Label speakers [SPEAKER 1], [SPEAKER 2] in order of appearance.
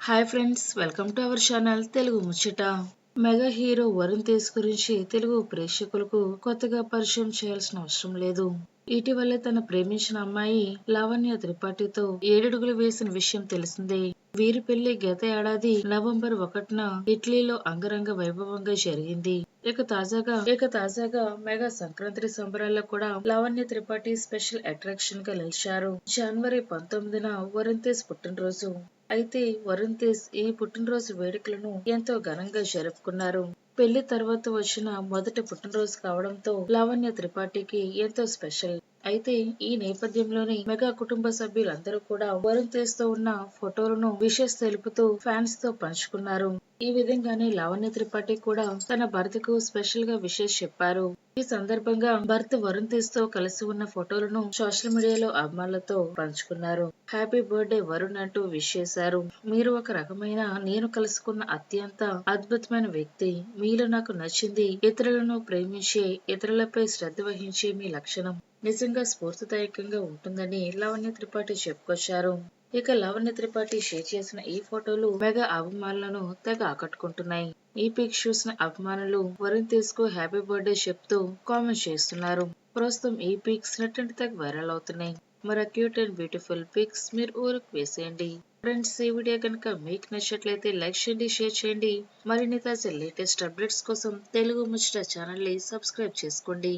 [SPEAKER 1] Hi friends welcome to our channel Telugu Muchata. Mega hero Varun Tej గురించి తెలుగు ప్రేక్షకులకు కొత్తగా పరిచయం చేయాల్సిన అవసరం లేదు. ఇటీవలే తన ప్రేమించిన అమ్మాయి లావణ్య త్రిపాఠితో ఏడడుగులు వేసిన విషయం తెలిసిందే. వీరి పెళ్ళి గత ఏడాది నవంబర్ ఒకటిన ఇటలీలో అంగరంగ వైభవంగా జరిగింది. ఇక తాజాగా ఇక తాజాగా మెగా సంక్రాంతి సంబరాల్లో కూడా లావణ్య త్రిపాఠి స్పెషల్ అట్రాక్షన్గా నిలిచారు. జనవరి పంతొమ్మిదిన వరుణ్ తేజ్ పుట్టినరోజు. అయితే వరుణ్ తేజ్ ఈ పుట్టినరోజు వేడుకలను ఎంతో ఘనంగా జరుపుకున్నారు. పెళ్ళి తర్వాత వచ్చిన మొదటి పుట్టినరోజు కావడంతో లావణ్య త్రిపాఠికి ఎంతో స్పెషల్ అయితే ఈ నేపథ్యంలోనే మెగా కుటుంబ సభ్యులందరూ కూడా వరుణ్ తేజ్తో ఉన్న ఫోటోలను విషెస్ తెలుపుతూ ఫ్యాన్స్తో పంచుకున్నారు. ఈ విధంగానే లావణ్య త్రిపాఠి కూడా తన భర్తకు స్పెషల్గా విషెస్ చెప్పారు. ఈ సందర్భంగా భర్త వరుణ్ తేజ్తో కలిసి ఉన్న ఫోటోలను సోషల్ మీడియాలో అభిమానులతో పంచుకున్నారు. హ్యాపీ బర్త్డే వరుణ్ అంటూ విష్ చేశారు. మీరు ఒక రకమైన నేను కలుసుకున్న అత్యంత అద్భుతమైన వ్యక్తి. మీలో నాకు నచ్చింది ఇతరులను ప్రేమించే ఇతరులపై శ్రద్ధ వహించే మీ లక్షణం. నిజంగా స్ఫూర్తిదాయకంగా ఉంటుందని లావణ్య త్రిపాఠి చెప్పుకొచ్చారు. ఇక లావణ్య త్రిపాఠి షేర్ చేసిన ఈ ఫోటోలు మెగా అభిమానులను తెగ ఆకట్టుకుంటున్నాయి. ఈ పిక్ చూసిన అభిమానులు వరుణ్ తీసుకు హ్యాపీ బర్త్డే చెప్తూ కామెంట్ చేస్తున్నారు. ప్రస్తుతం ఈ పిక్స్ నెట్ తెగ వైరల్ అవుతున్నాయి. మరి క్యూట్ అండ్ బ్యూటిఫుల్ పిక్స్ మీరు ఊరికి వేసేయండి. ఫ్రెండ్స్ ఈ వీడియో కనుక మీకు నచ్చినట్లయితే లైక్ చేయండి షేర్ చేయండి. మరిన్ని తాజా లేటెస్ట్ అప్డేట్స్ కోసం తెలుగు ముచ్చట ఛానల్ని సబ్స్క్రైబ్ చేసుకోండి.